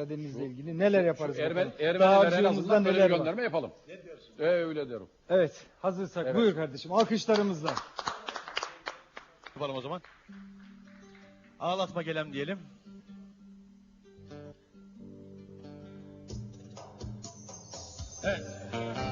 Karadeniz'le ilgili neler yaparız? Ermen, Ermenilere en azından böyle bir neler var? gönderme yapalım. Ne öyle diyorum. Evet, hazırsak Evet. buyur kardeşim. Alkışlarımızla. Yapalım o zaman. Ağlatma gelem diyelim. Evet.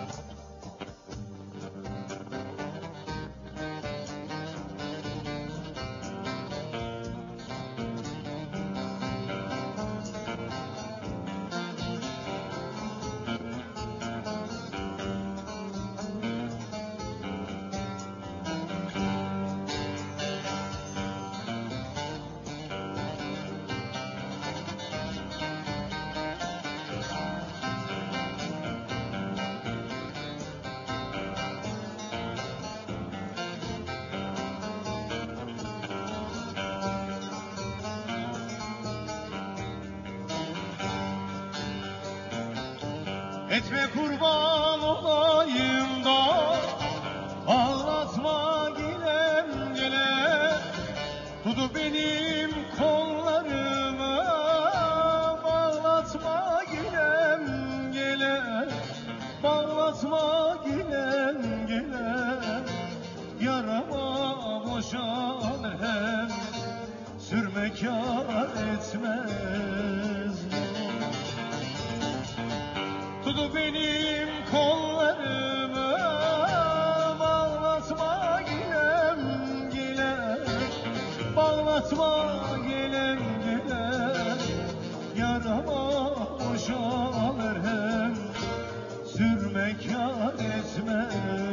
Etme kurban olayım da Ağlatma gilem gele. Tutu benim kollarımı Bağlatma gilem gele. Bağlatma gilem gele. Yarama boşanır hem Sürme kâr etmez boşalır hem Sürme kâr etmez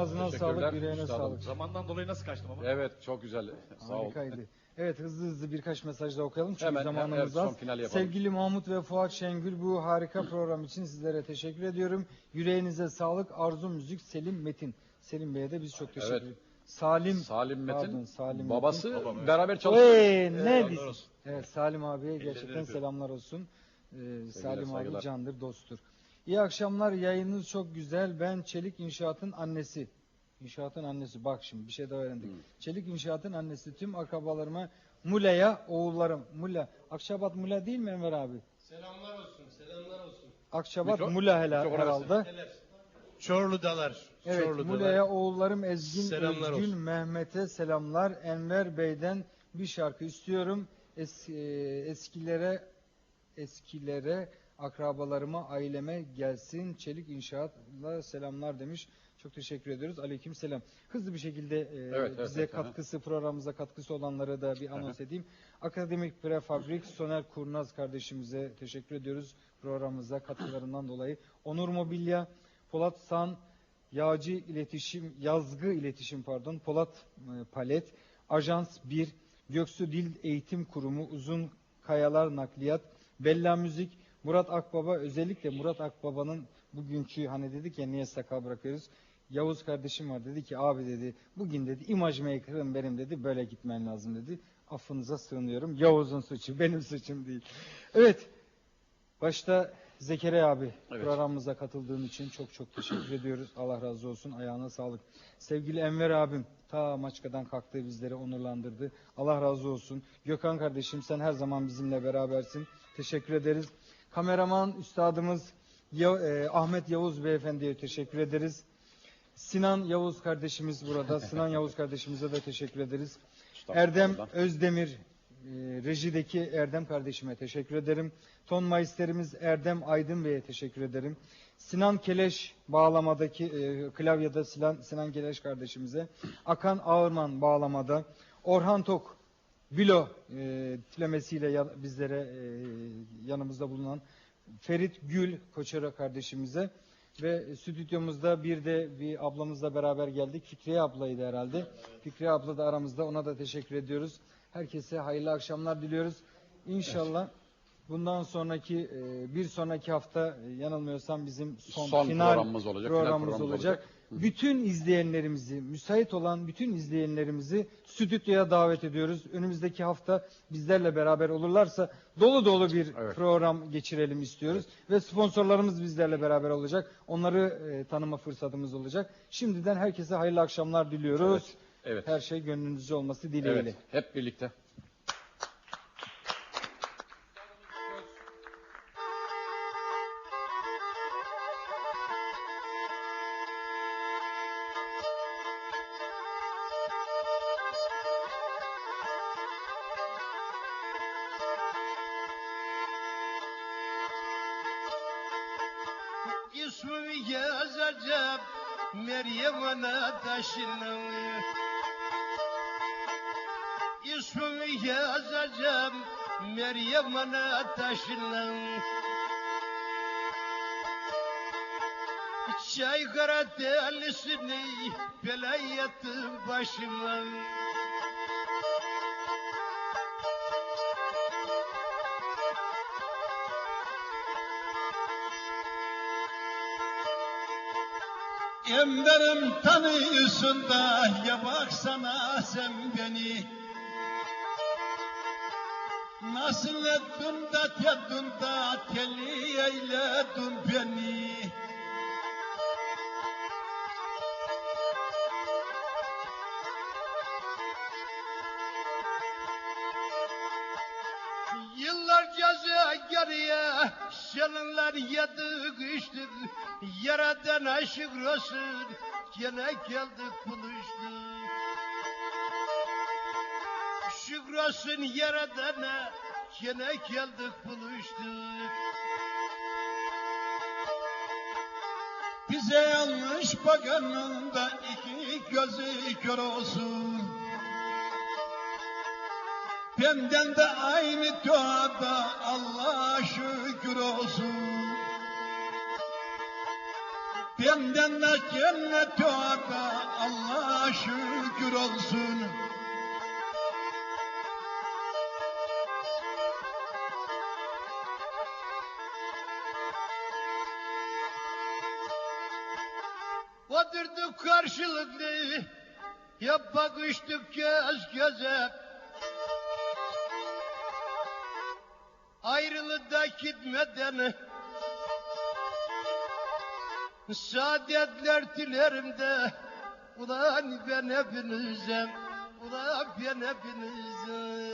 ağzına sağlık, yüreğine üstadım. sağlık. Zamandan dolayı nasıl kaçtım ama? Evet çok güzel. Sağ ol. Harikaydı. Evet hızlı hızlı birkaç mesaj da okuyalım çünkü Hemen, zamanımız evet, az. Sevgili Mahmut ve Fuat Şengül bu harika program için sizlere teşekkür ediyorum. Yüreğinize sağlık. Arzu Müzik Selim Metin. Selim Bey'e de biz çok teşekkür Evet. ederiz. Salim. Salim Metin. Pardon, Salim babası Metin. beraber çalışıyor. Ey, ne olsun. Evet Salim abiye gerçekten selamlar olsun. Ee, Salim saygılar. abi candır, dosttur. İyi akşamlar. Yayınınız çok güzel. Ben Çelik İnşaat'ın annesi. İnşaatın annesi. Bak şimdi bir şey daha öğrendik. Çelik İnşaat'ın annesi. Tüm akrabalarıma Mula'ya oğullarım. Mula. Akşabat Mula değil mi Enver abi? Selamlar olsun, selamlar olsun. Akşabat Mikro- mikrofon arası. herhalde. Çorlu'dalar. Evet, Çorlu'dalar. Mula'ya oğullarım Ezgin, Selamlar Özgün, olsun. Mehmet'e selamlar. Enver Bey'den bir şarkı istiyorum. Es, e, eskilere eskilere akrabalarıma, aileme gelsin. Çelik İnşaat'la selamlar demiş. Çok teşekkür ediyoruz. Aleyküm selam. Hızlı bir şekilde e, Evet, bize evet, aha. katkısı, programımıza katkısı olanlara da bir anons edeyim. Akademik Prefabrik Soner Kurnaz kardeşimize teşekkür ediyoruz programımıza katkılarından dolayı. Onur Mobilya, Polat San, Yağcı İletişim, Yazgı İletişim pardon, Polat e, Palet, Ajans 1, Göksu Dil Eğitim Kurumu, Uzun Kayalar Nakliyat, Bella Müzik, Murat Akbaba, özellikle Murat Akbaba'nın bugünkü hani dedik ya niye sakal bırakıyoruz? Yavuz kardeşim var dedi ki abi dedi bugün dedi imaj maker'ım benim dedi böyle gitmen lazım dedi. Affınıza sığınıyorum. Yavuz'un suçu benim suçum değil. Evet. Başta Zekeriya abi Evet. programımıza katıldığın için çok çok teşekkür ediyoruz. Allah razı olsun. Ayağına sağlık. Sevgili Enver abim ta Maçka'dan kalktı bizleri onurlandırdı. Allah razı olsun. Gökhan kardeşim sen her zaman bizimle berabersin. Teşekkür ederiz. Kameraman üstadımız e, Ahmet Yavuz beyefendiye teşekkür ederiz. Sinan Yavuz kardeşimiz burada. Sinan Yavuz kardeşimize de teşekkür ederiz. Erdem. Özdemir, e, rejideki Erdem kardeşime teşekkür ederim. Ton maisterimiz Erdem Aydın Bey'e teşekkür ederim. Sinan Keleş bağlamadaki e, klavyede Sinan, Sinan Keleş kardeşimize. Akan Ağırman bağlamada. Orhan Tok Bilo e, tiplemesiyle bizlere e, yanımızda bulunan Ferit Gül Koçera kardeşimize ve stüdyomuzda bir de bir ablamızla beraber geldik. Fikriye ablaydı herhalde. Fikriye abla da aramızda. Ona da teşekkür ediyoruz. Herkese hayırlı akşamlar diliyoruz. İnşallah bundan sonraki e, bir sonraki hafta e, yanılmıyorsam bizim son, Son final programımız olacak, final programımız olacak. olacak. Bütün izleyenlerimizi, müsait olan bütün izleyenlerimizi stüdyoya davet ediyoruz. Önümüzdeki hafta bizlerle beraber olurlarsa dolu dolu bir Evet. program geçirelim istiyoruz. Ve sponsorlarımız bizlerle beraber olacak. Onları e, tanıma fırsatımız olacak. Şimdiden herkese hayırlı akşamlar diliyoruz. Evet, evet. Her şey gönlünüzce olması dileğiyle. Evet, hep birlikte. İsmimi yazacağım Meryem ana taşına İsmimi yazacağım Meryem ana taşına Çaykara delisini belayetim başıma Emberim tanıyorsun da ya baksana sen beni. Nasıl ettin da tedin da teli eyledin beni. Yıllar ceza geriye Şalınlar yedik içtik Yaradan aşık olsun Gene geldik buluştuk. Şükür olsun Yaradan'a Gene geldik buluştuk. Bize yanlış bakanın da iki gözü kör olsun. Benden de aynı duada Benden de cennet duada Allah'a şükür olsun. Oturduk karşılıklı Hep bakıştık göz göze Ayrılık da gitmeden Saadetler dilerim de Ulan ben hepinize Ulan ben hepinize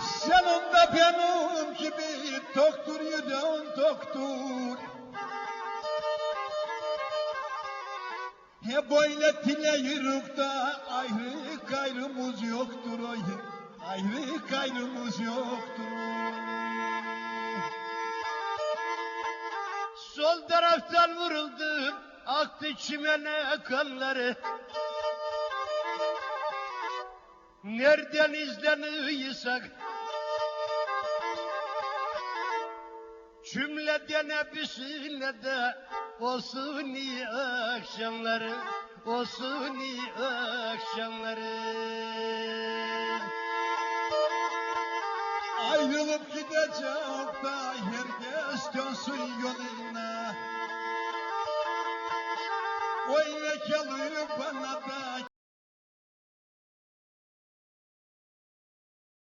Senin de benim gibi doktor yüreğin doktor. He böyle dileyirik da ayrı gayrımız yoktur Ayrı gayrımız yoktur Sol taraftan vuruldum aktı çimene kanları. Nereden izleniyorsak Cümleden hepsine de olsun iyi akşamları Olsun iyi akşamları Ayrılıp gidecek da herkes dönsün yoluna Oy ne geliyor bana da